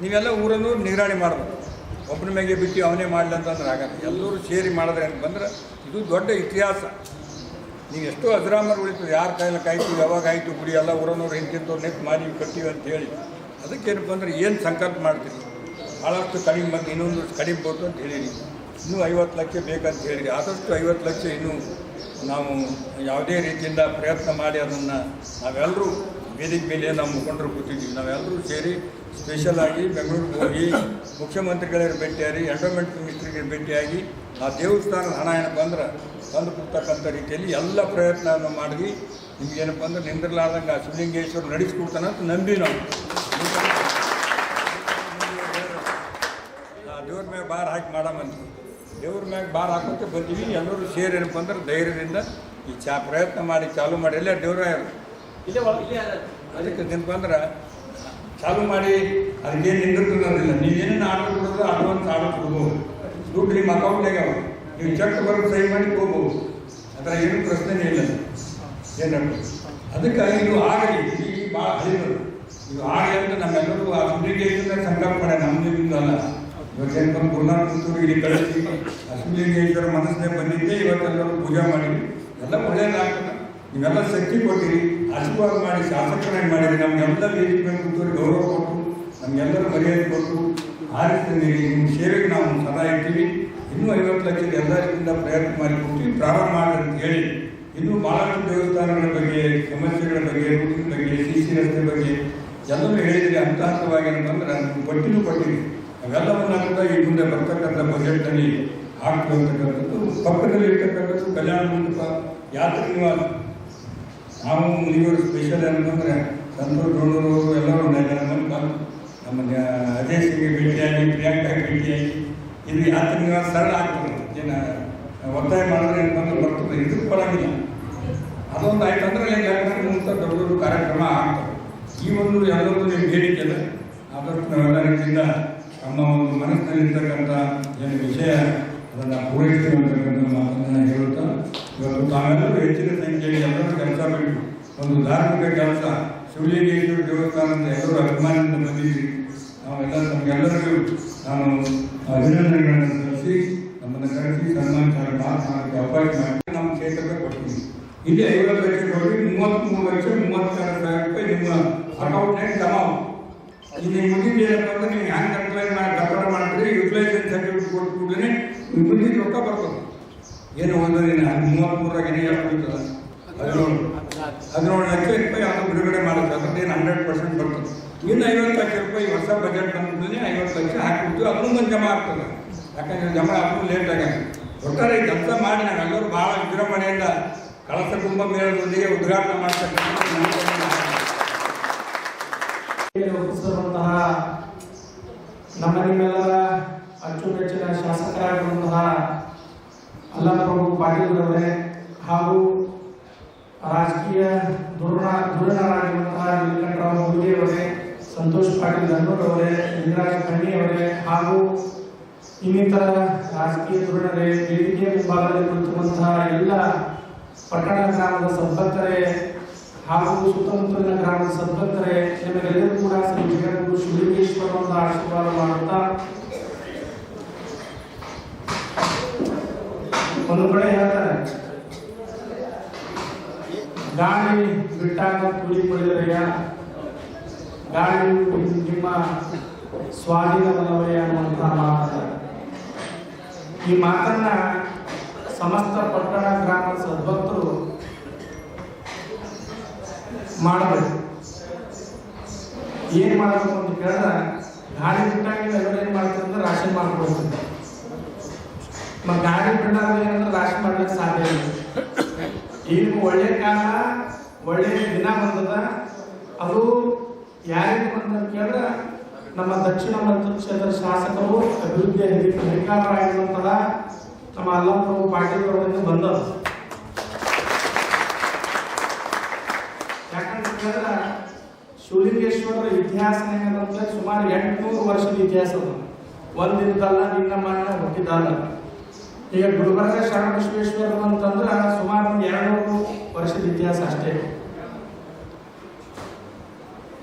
ನೀವೆಲ್ಲ ಊರನ್ನು ನಿಗರಾಣಿ ಮಾಡಬೇಕು. ಒಬ್ಬನ ಮೇಲೆ ಬಿಟ್ಟು ಅವನೇ ಮಾಡಲಿ ಅಂತಂದ್ರೆ ಆಗಲ್ಲ. ಎಲ್ಲರೂ ಸೇರಿ ಮಾಡಿದ್ರೆ ಅಂತ ಬಂದ್ರೆ ಇದು ದೊಡ್ಡ ಇತಿಹಾಸ. ನೀವು ಎಷ್ಟು ಅಜರಾಮರು ಉಳಿತು ಯಾರ ಕೈಲಿ ಕಾಯ್ತು ಯಾವಾಗ ಆಯಿತು, ಬಿಡಿ, ಎಲ್ಲ ಊರನ್ನವ್ರು ಹಿಂತಿಂತವ್ರು ನೆಕ್ ಮಾಡಿ ಕಟ್ಟಿವಿ ಅಂತ ಹೇಳಿ. ಅದಕ್ಕೇನಪ್ಪ ಅಂದರೆ ಏನು ಸಂಕಲ್ಪ ಮಾಡ್ತೀರಿ? ಭಾಳಷ್ಟು ಕಡಿಮೆ ಬಂದು ಇನ್ನೊಂದು ಕಡಿಮೆ ಬಂತು ಅಂತ ಹೇಳಿರಿ. ಇನ್ನೂ ಐವತ್ತು ಲಕ್ಷ ಬೇಕಂತ ಹೇಳಿರಿ. ಆದಷ್ಟು ಐವತ್ತು ಲಕ್ಷ ಇನ್ನೂ ನಾವು ಯಾವುದೇ ರೀತಿಯಿಂದ ಪ್ರಯತ್ನ ಮಾಡಿ ಅದನ್ನು ನಾವೆಲ್ಲರೂ ಬೇದಿಕ್ ಮೇಲೆ ನಾವು ಮುಖಂಡರು ಕೂತಿದ್ದೀವಿ. ನಾವೆಲ್ಲರೂ ಸೇರಿ ಸ್ಪೆಷಲ್ ಆಗಿ ಬೆಂಗಳೂರಿಗೆ ಹೋಗಿ ಮುಖ್ಯಮಂತ್ರಿಗಳಿಗೆ ಭೇಟಿಯಾಗಿ ಎಂಡೋಮೆಂಟ್ ಮಿನಿಸ್ಟ್ರಿಗೆ ಭೇಟಿಯಾಗಿ ಆ ದೇವಸ್ಥಾನದ ಹಣ ಏನಪ್ಪ ಅಂದ್ರೆ ಬಂದು ಕೊಡ್ತಕ್ಕಂಥ ರೀತಿಯಲ್ಲಿ ಎಲ್ಲ ಪ್ರಯತ್ನವನ್ನು ಮಾಡಿದ್ವಿ. ನಿಮಗೇನಪ್ಪ ಅಂದ್ರೆ ನಿಂದಿರ್ಲಾರ್ದಂಗೆ ಆ ಶಿವಲಿಂಗೇಶ್ವರ ನಡೆಸ್ಕೊಡ್ತಾನೆ ಅಂತ ನಂಬಿ ನಾವು. ಆ ದೇವ್ರ ಮ್ಯಾಗ ಬಾರ್ ಹಾಕಿ ಮಾಡಮಂತ ದೇವ್ರ ಮ್ಯಾಗ ಬಾರ್ ಹಾಕೋಕೆ ಬಂದೀವಿ. ಎಲ್ಲರೂ ಸೇರಿ ಏನಪ್ಪ ಅಂದ್ರೆ ಧೈರ್ಯದಿಂದ ಈ ಚಾ ಪ್ರಯತ್ನ ಮಾಡಿ ಚಾಲು ಮಾಡಿ. ಎಲ್ಲ ದೇವ್ರಾಯರು ಅದಕ್ಕೆ ಏನಪ್ಪ ಅಂದ್ರೆ ಚಾಲು ಮಾಡಿ ಅದಕ್ಕೇನು ನಿಂದಿರ್ತದಿಲ್ಲ ನೀವೇನೇನು ಆರ್ಡರ್ ಕೊಡೋದು ಅಡ್ವಾನ್ಸ್ ಆರ್ಡರ್ ಕೊಡ್ಬೋದು ದುಡ್ಡು ನಿಮ್ಮ ಅಕೌಂಟ್ನಾಗ ಅವ. ನೀವು ಚೆಕ್ ಬರೋದು ಸಹಿ ಮಾಡಿ ಹೋಗ್ಬೋದು ಅದರ ಏನು ಪ್ರಶ್ನೆನೇ ಇಲ್ಲ. ಏನಂತ ಅದಕ್ಕೆ ಇದು ಆಗಲಿ. ಈ ಭಾಳ ಹಳಿಗಳು ಇದು ಆಗಲಿ ಅಂತ ನಮ್ಮೆಲ್ಲರೂ ಆ ಸುಬ್ಲಿಂಗೇಶ್ವರ ಸಂಕಲ್ಪ ಮಾಡ. ನಮ್ಮದಿಂದ ಅಲ್ಲ. ಇವತ್ತೇನು ಗುರುನಾಥ ಪುತ್ತೂರು ಇಲ್ಲಿ ಕಳಿಸಿ ಆ ಸುಬ್ಲಿಂಗೇಶ್ವರ ಮನಸ್ಸಿಗೆ ಬಂದಿದ್ದೆ. ಇವತ್ತೆಲ್ಲರೂ ಪೂಜೆ ಮಾಡಿದ್ವಿ. ಎಲ್ಲ ಒಳ್ಳೇದಾಗ್ತದೆ. ನೀವೆಲ್ಲ ಶಕ್ತಿ ಕೊಟ್ಟಿರಿ ಆಶೀರ್ವಾದ ಮಾಡಿ, ಶಾಸಕರಾಗಿ ಮಾಡಿರಿ ನಮಗೆಲ್ಲ ವೇದಿಕೆ ಗೌರವ ಕೊಟ್ಟು, ನಮಗೆಲ್ಲರೂ ಮರ್ಯಾದೆ ಕೊಟ್ಟು ಆರಿಸ್ತೀರಿ ನಿಮ್ಮ ಸೇವೆಗೆ ನಾವು ಸದಾ ಇರ್ತೀವಿ. ಇನ್ನೂ ಐವತ್ತು ಲಕ್ಷದ ಎಲ್ಲರಿಂದ ಪ್ರಯತ್ನ ಮಾಡಿ ಕೊಡ್ತೀವಿ ಪ್ರಾರಂಭ ಮಾಡಿ ಅಂತ ಹೇಳಿ, ಇನ್ನೂ ಭಾಳಷ್ಟು ದೇವಸ್ಥಾನಗಳ ಬಗ್ಗೆ, ಸಮಸ್ಯೆಗಳ ಬಗ್ಗೆ ರೂಟಿನ ಬಗ್ಗೆ, ಸಿ ಸಿ ರಸ್ತೆ ಬಗ್ಗೆ ಎಲ್ಲರೂ ಹೇಳಿದರೆ ಹಂತ ಹಂತವಾಗಿ ಅಂತಂದ್ರೆ ನಾನು ಪಟ್ಟಿನೂ ಕೊಟ್ಟಿರಿ. ಅವೆಲ್ಲವನ್ನ ಕೂಡ ಈ ಮುಂದೆ ಬರ್ತಕ್ಕಂಥ ಬಜೆಟ್ನಲ್ಲಿ ಹಾಕ್ತಕ್ಕಂಥದ್ದು ಪಕ್ಕದಲ್ಲಿ ಇರ್ತಕ್ಕಂಥದ್ದು ಕಲ್ಯಾಣ ಮಂಟಪ, ಯಾತ್ರಿ ನಿವಾಸ. ನಾವು ಇವರು ಸ್ಪೆಷಲ್ ಅಂತಂದ್ರೆ ಸಂತೋಷ್ ಗೌಡರು ಎಲ್ಲರೂ ನನ್ನ ಬಂದು ನಮ್ಮ ಸಿಂಗ್ ಭೇಟಿಯಾಗಿ, ಪ್ರಿಯಾಂಕಾ ಭೇಟಿಯಾಗಿ ಇಲ್ಲಿ ಯಾತ್ರೆ ನಿವಾಸ ಸರಳ ಆಗ್ತದೆ. ಏನು, ಒತ್ತಾಯ ಮಾಡಿದ್ರೆ ಏನು ಬಂದು ಬರ್ತದೆ? ಇದು ಬರೋಂಗಿಲ್ಲ ಅದೊಂದು ಆಯ್ತು ಅಂದ್ರೆ ಯಾಕಂದ್ರೆ ಮುಂತ ದೊಡ್ಡ ದೊಡ್ಡ ಕಾರ್ಯಕ್ರಮ ಆಗ್ತದೆ. ಈ ಒಂದು ಎಲ್ಲರೂ ನಿಮ್ಗೆ ಬೇಡಿಕೆ ಇದೆ ಆದಷ್ಟು ನಾವೆಲ್ಲ ನಮ್ಮ ಒಂದು ಮನಸ್ಸಿನಲ್ಲಿರ್ತಕ್ಕಂಥ ಏನು ವಿಷಯ ಅದನ್ನು ಪೂರೈಸ್ತೀವಿ ಅಂತಕ್ಕಂಥ ಮಾತನ್ನು ಹೇಳುತ್ತಾ, ಇವತ್ತು ತಾವೆಲ್ಲರೂ ಹೆಚ್ಚಿನ ಸಂಖ್ಯೆಯಲ್ಲಿ ಎಲ್ಲರೂ ಕೆಲಸ ಬಿಟ್ಟು ಒಂದು ಧಾರ್ಮಿಕ ಕೆಲಸ, ಶಿವಲಿಂಗೇಶ್ವರ ದೇವಸ್ಥಾನದ ಎಲ್ಲರೂ ಅಭಿಮಾನದಿಂದ ಬಂದಿದ್ದೀರಿ ನಾವೆಲ್ಲ ನಮಗೆಲ್ಲರಿಗೂ ನಾನು ಅಭಿನಂದನೆಗಳನ್ನು ಸಲ್ಲಿಸಿ, ನಮ್ಮನ್ನು ಕರೆಸಿ, ಸನ್ಮಾನಿಸಿ ಮಾತನಾಡಕ್ಕೆ ಅವಕಾಶ ಮಾಡಿ ನಮ್ಮ ಕ್ಷೇತ್ರಕ್ಕೆ ಕೊಡ್ತೀನಿ. ಇಲ್ಲಿ ಐವತ್ತು ಲಕ್ಷ ಕೊಡಿ ಮೂವತ್ತ್ಮೂರು ಲಕ್ಷ ಮೂವತ್ತಾರು ಸಾವಿರ ರೂಪಾಯಿ ನಿಮ್ಮ ಅಕೌಂಟ್ನಲ್ಲಿ ಜಮಾ ಇಲ್ಲಿ ಮುಂದಿನ ಏನಪ್ಪ ಅಂದ್ರೆ ನೀವು ಹ್ಯಾಂಗ್ ಕಂಪ್ಲೇಂಟ್ ಮಾಡಿ ವ್ಯಾಪಾರ ಮಾಡಿದ್ರೆ ಯುಟಿಲೈಸೇಷನ್ ಸರ್ಟಿಫಿಕೇಟ್ ಕೊಟ್ಟು ಕೂಡಲೇ ಮುಂದಿನ ರೊಕ್ಕ ಬರ್ತದೆ. ಏನು ಒಂದು ದಿನ ಮೂವತ್ತ್ಮೂರಾಗ ಏನೇ ಹೇಳ್ಬಿಡ್ತದ ಹದಿನೇಳು. ಹದಿನೇಳು ಲಕ್ಷ ರೂಪಾಯಿ ಅದು ಬಿಡುಗಡೆ ಮಾಡುತ್ತೆ. ಅದ್ರದ್ದೇನು ಹಂಡ್ರೆಡ್ ಪರ್ಸೆಂಟ್ ಬರ್ತದೆ. ಇನ್ನು ಐವತ್ತು ಲಕ್ಷ ರೂಪಾಯಿ ಹೊಸ ಬಜೆಟ್ ಬಂದ್ಮೇಲೆ ಐವತ್ತು ಲಕ್ಷ ಹಾಕಿಬಿಟ್ಟು ಅದನ್ನು ಮುಂದೆ ಜಮಾ ಆಗ್ತದೆ. ಯಾಕಂದ್ರೆ ಜಮಾ ಅದು ಲೇಟ್ ಆಗಿದೆ ಒಟ್ಟಾರೆ ಕೆಲಸ ಮಾಡಿ ನಾವೆಲ್ಲರೂ ಭಾಳ ವಿಜೃಂಭಣೆಯಿಂದ ಕಳಸ ಕುಂಭ ಮೇಳದೊಂದಿಗೆ ಉದ್ಘಾಟನೆ ಮಾಡ್ತಕ್ಕಂಥ ನಮ್ಮ ನಿಮ್ಮೆಲ್ಲರ ಅಚ್ಚುಮೆಚ್ಚಿನ ಶಾಸಕರಾಗಿರುವಂತಹ ಅಲ್ಲಪ್ರಭು ಪಾಟೀಲ್ ಅವರೇ ಹಾಗೂ ರಾಜಕೀಯ ಧೋರಣ ಧೋರಣರಾಗಿರುವಂತಹ ವೆಂಕಟರಾವ್ ಅವರೇ, ಸಂತೋಷ್ ಪಾಟೀಲ್ ಧನ್ನೂರ್ ಅವರೇ ಲಿಂಗರಾಜ್ ಕಣ್ಣಿ ಅವರೇ ಹಾಗೂ ಇನ್ನಿತರ ರಾಜಕೀಯ ಧೋರಣರೇ ವೇದಿಕೆ ಮುಂಭಾಗದಲ್ಲಿ ಕುಳಿತಿರುವಂತಹ ಎಲ್ಲ ಪಟ್ಟಣ ಗ್ರಾಮದ ಸದ್ಭಕ್ತರೇ ಹಾಗೂ ಸುತ್ತಮುತ್ತಲಿನ ಗ್ರಾಮದ ಸದ್ಭಕ್ತರೇ ನಿಮಗೆಲ್ಲರೂ ಕೂಡ ಶ್ರೀ ಜಗದ್ಗುರು ಶಿವಲಿಂಗೇಶ್ವರ ಆಶೀರ್ವಾದ ಮಾಡುತ್ತಾ ಒಂದು ಕಡೆ ಹೇಳ್ತಾರೆ. ಗಾಳಿ ಬಿಟ್ಟಾಗ ಕೂಲಿ ಪಡೆದರೆಯ ಗಾಳಿ ನಿಮ್ಮ ಸ್ವಾಧೀನವಲ್ಲವೇ ಅನ್ನುವಂತಹ ಮಾತನ್ನ ಈ ಮಾತನ್ನ ಸಮಸ್ತ ಪಟ್ಟಣ ಗ್ರಾಮದ ಸದ್ಭಕ್ತರು ಮಾಡಬೇಕು. ಏನು ಮಾಡಬೇಕು ಅಂತ ಕೇಳಿದ್ರೆ, ಗಾಳಿ ಬಿಟ್ಟಾಗ ಏನು ಮಾಡ್ತಾರೆ ಅಂದ್ರೆ ರಾಶಿ ಮಾಡ್ಕೊಡ್ತಾರೆ ಮತ್ತೆ ಗಾಡಿ ಏನಂದ್ರೆ ರಾಶಿ ಮಾಡ್ಲಿಕ್ಕೆ ಸಾಧ್ಯ ಇಲ್ಲ. ಈಗ ಒಳ್ಳೆ ಕಾಲ, ಒಳ್ಳೆ ದಿನ ಬಂದದ. ಅದು ಯಾರಿಗೆ ಬಂದ ಕೇಳಿದ್ರೆ, ನಮ್ಮ ದಕ್ಷಿಣ ಮತಕ್ಷೇತ್ರದ ಶಾಸಕರು ಅಭಿವೃದ್ಧಿ ಅಧಿಕಾರರಾಗಿರುವಂತಹ ನಮ್ಮ ಅಲ್ಲಪ್ರಭು ಪಾಟೀಲ್ ಅವರಿಂದ ಬಂದರು ಯಾಕಂತ ಕೇಳಿದ್ರೆ ಶಿವಲಿಂಗೇಶ್ವರರ ಇತಿಹಾಸ ಏನಂದ್ರೆ ಸುಮಾರು ಎಂಟುನೂರು ವರ್ಷದ ಇತಿಹಾಸ ಅದು. ಒಂದಿನದಲ್ಲ, ನಿನ್ನ ಮಾಡಿದ ಹುಟ್ಟಿದಲ್ಲ. ಈಗ ಗುಲ್ಬರ್ಗ ಶರಣ ಅಂತಂದ್ರ ಅಂತಂದ್ರೆ ಸುಮಾರು ಎರಡು ವರ್ಷದ ಇತಿಹಾಸ ಅಷ್ಟೇ.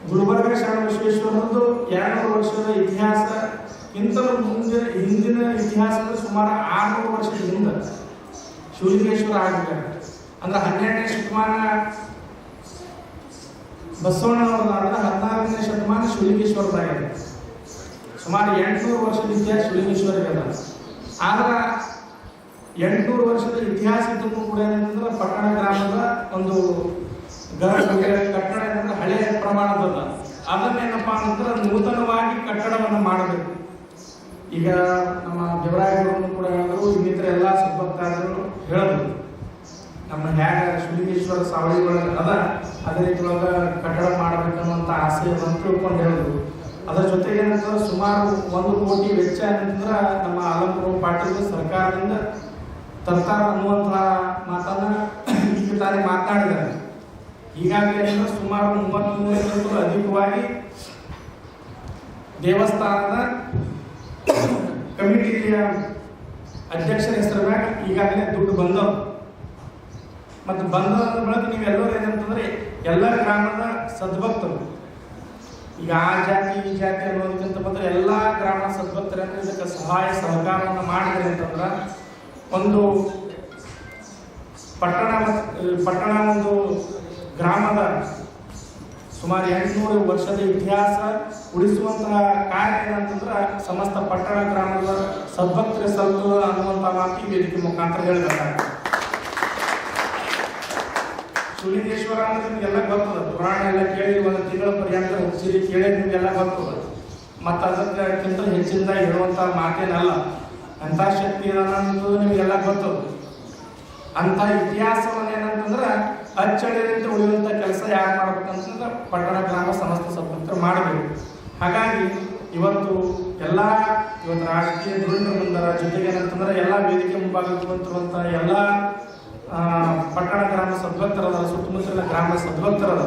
ಗುಲ್ಬರ್ಗ ಶರಣ ಬಸವೇಶ್ವರದ್ದು ಎರಡು ವರ್ಷದ ಇತಿಹಾಸ, ಇಂತಲೂ ಮುಂದಿನ, ಹಿಂದಿನ ಇತಿಹಾಸದ ಸುಮಾರು ಆರುನೂರು ವರ್ಷದ ಹಿಂದೆ ಶಿವಲಿಂಗೇಶ್ವರ ಆಗ್ಬೇಕು ಅಂದ್ರೆ ಹನ್ನೆರಡನೇ ಶತಮಾನ ಬಸವಣ್ಣನವರದಾದ ಹದಿನಾರನೇ ಶತಮಾನ ಶಿವಲಿಂಗೇಶ್ವರದಾಗಿದೆ ಸುಮಾರು ಎಂಟುನೂರು ವರ್ಷದ ಇತಿಹಾಸ ಶಿವಲಿಂಗೇಶ್ವರಿಗೆ ಅದ ಆದ್ರೆ ಎಂಟುನೂರು ವರ್ಷದ ಇತಿಹಾಸ ಇದ್ದಕ್ಕೂ ಕೂಡ ಏನಂತಂದ್ರೆ ಪಟ್ಟಣ ಗ್ರಾಮದ ಒಂದು ಕಟ್ಟಡ ಏನಂದ್ರೆ ಹಳೆಯ ಪ್ರಮಾಣದ ಅದನ್ನೇನಪ್ಪ ಅಂತಂದ್ರೆ ನೂತನವಾಗಿ ಕಟ್ಟಡವನ್ನು ಮಾಡಬೇಕು. ಈಗ ನಮ್ಮ ದೇವರಾಯರನ್ನು ಕೂಡ ಹೇಳಿದ್ರು, ಇನ್ನಿತರ ಎಲ್ಲ ಸದ್ಭಕ್ತಾದರು ಹೇಳಿದ್ರು. ನಮ್ಮ ಹ್ಯಾಗ ಶುಲಿಂಗೇಶ್ವರ ಸಾವಳಿ ಅದ ಅದೇ ರೀತಿ ಒಳಗ ಕಟ್ಟಡ ಮಾಡಬೇಕನ್ನುವಂತ ಆಸೆ ಅಂತ ತಿಳ್ಕೊಂಡು ಹೇಳಿದ್ರು. ಅದರ ಜೊತೆಗೆ ಏನಂತಂದ್ರೆ ಸುಮಾರು ಒಂದು ಕೋಟಿ ವೆಚ್ಚ ಏನಂತಂದ್ರೆ ನಮ್ಮ ಆಲಂಪುರ ಪಾಟೀಲ್ ಸರ್ಕಾರದಿಂದ ತರ್ತಾರ ಅನ್ನುವಂತಹ ಮಾತನ್ನ ಈಗ ತಾನೇ ಮಾತನಾಡಿದ್ದಾರೆ ಏನಂದ್ರೆ ಸುಮಾರು ಮೂವತ್ಮೂರಕ್ಕಿಂತಲೂ ಅಧಿಕವಾಗಿ ದೇವಸ್ಥಾನದ <clears throat> ಕಮಿಟಿಯ ಅಧ್ಯಕ್ಷರ ಹೆಸರು ಮ್ಯಾಗ ಈಗಾಗಲೇ ದುಡ್ಡು ಬಂದವು. ಮತ್ತು ಬಂದ ನೀವು ನೀವೆಲ್ಲರೂ ಏನಂತಂದ್ರೆ ಎಲ್ಲ ಗ್ರಾಮದ ಸದ್ಭಕ್ತರು. ಈಗ ಆ ಜಾತಿ, ಈ ಜಾತಿ ಅನ್ನೋದಕ್ಕಿಂತ ಬಂದ್ರೆ ಎಲ್ಲ ಗ್ರಾಮದ ಸದ್ಭಕ್ತರ ಸಹಾಯ, ಸಹಕಾರವನ್ನು ಮಾಡಿದ್ರೆ ಅಂತಂದ್ರೆ ಒಂದು ಪಟ್ಟಣ ಪಟ್ಟಣ ಒಂದು ಗ್ರಾಮದ ಸುಮಾರು ಎಂಟುನೂರು ವರ್ಷದ ಇತಿಹಾಸ ಉಳಿಸುವಂತಹ ಕಾರ್ಯ ಏನಂತಂದ್ರೆ ಸಮಸ್ತ ಪಟ್ಟಣ ಗ್ರಾಮದ ಸದ್ಭಕ್ತರ ಸಲ್ಲು ಅನ್ನುವಂಥ ಮಾತು ವೇದಿಕೆ ಮುಖಾಂತರ ಹೇಳಬೇಕಾಗ್ತದೆ ಸುಳಿದೇಶ್ವರ ಅಂದ್ರೆ ನಿಮ್ಗೆಲ್ಲ ಗೊತ್ತದ. ಪುರಾಣ ಎಲ್ಲ ಕೇಳಿ ಒಂದು ತಿಂಗಳ ಪರ್ಯಂತ ಸಿರಿ ಕೇಳಿ ನಿಮ್ಗೆಲ್ಲ ಗೊತ್ತದ. ಮತ್ತು ಅದಕ್ಕಿಂತ ಹೆಚ್ಚಿಂದ ಹೇಳುವಂತಹ ಮಾತೇನಲ್ಲ. ಅಂತ ಶಕ್ತಿ ಇದಾನ ಅನ್ನೋದು ನಿಮಗೆಲ್ಲ ಗೊತ್ತು. ಅಂತ ಇತಿಹಾಸವನ್ನು ಏನಂತಂದ್ರೆ ಅಚ್ಚಳಿಯಂತೆ ಉಳಿಯುವಂಥ ಕೆಲಸ ಯಾರು ಮಾಡ್ಬೇಕಂತಂದ್ರೆ ಪಟ್ಟಣ ಗ್ರಾಮ ಸಮಸ್ತ ಸ್ವತಂತ್ರ ಮಾಡಬೇಕು. ಹಾಗಾಗಿ ಇವತ್ತು ಎಲ್ಲ ಇವತ್ತು ರಾಜಕೀಯ ಧೋರಣೆ ಮುಂದರ ಜೊತೆಗೆ ಏನಂತಂದ್ರೆ ಎಲ್ಲ ವೇದಿಕೆ ಮುಂಭಾಗಕ್ಕೆ ಬಂತಿರುವಂಥ ಎಲ್ಲ ಪಟ್ಟಣ ಗ್ರಾಮ ಸದ್ಭಕ್ತರದ ಸುತ್ತಮುತ್ತಲಿನ ಗ್ರಾಮ ಸದ್ಭಕ್ತರದ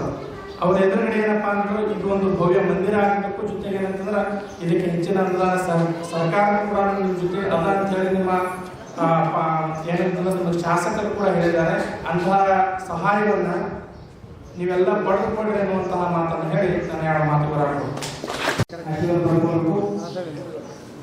ಅವ್ರ ಎದುರುಗಡೆ ಏನಪ್ಪಾ ಅಂದ್ರೆ ಇದು ಒಂದು ಭವ್ಯ ಮಂದಿರ ಆಗಬೇಕು ಜೊತೆಗೆ ಏನಂತಂದ್ರೆ, ಇದಕ್ಕೆ ಹೆಚ್ಚಿನ ಅನುದಾನ ಸರ್- ಸರ್ಕಾರ ಕೂಡ ನಿಮ್ಮ ಜೊತೆ ಅಲ್ಲ ಅಂತ ಹೇಳಿ ನಿಮ್ಮ ಏನಂತಂದ್ರೆ ನಿಮ್ಮ ಶಾಸಕರು ಕೂಡ ಹೇಳಿದ್ದಾರೆ. ಅಂತಹ ಸಹಾಯವನ್ನ ನೀವೆಲ್ಲ ಪಡೆದುಕೊಳ್ಳಿ ಅನ್ನುವಂತಹ ಮಾತನ್ನು ಹೇಳಿ ನಾನು ಎರಡು ಮಾತುಗಳು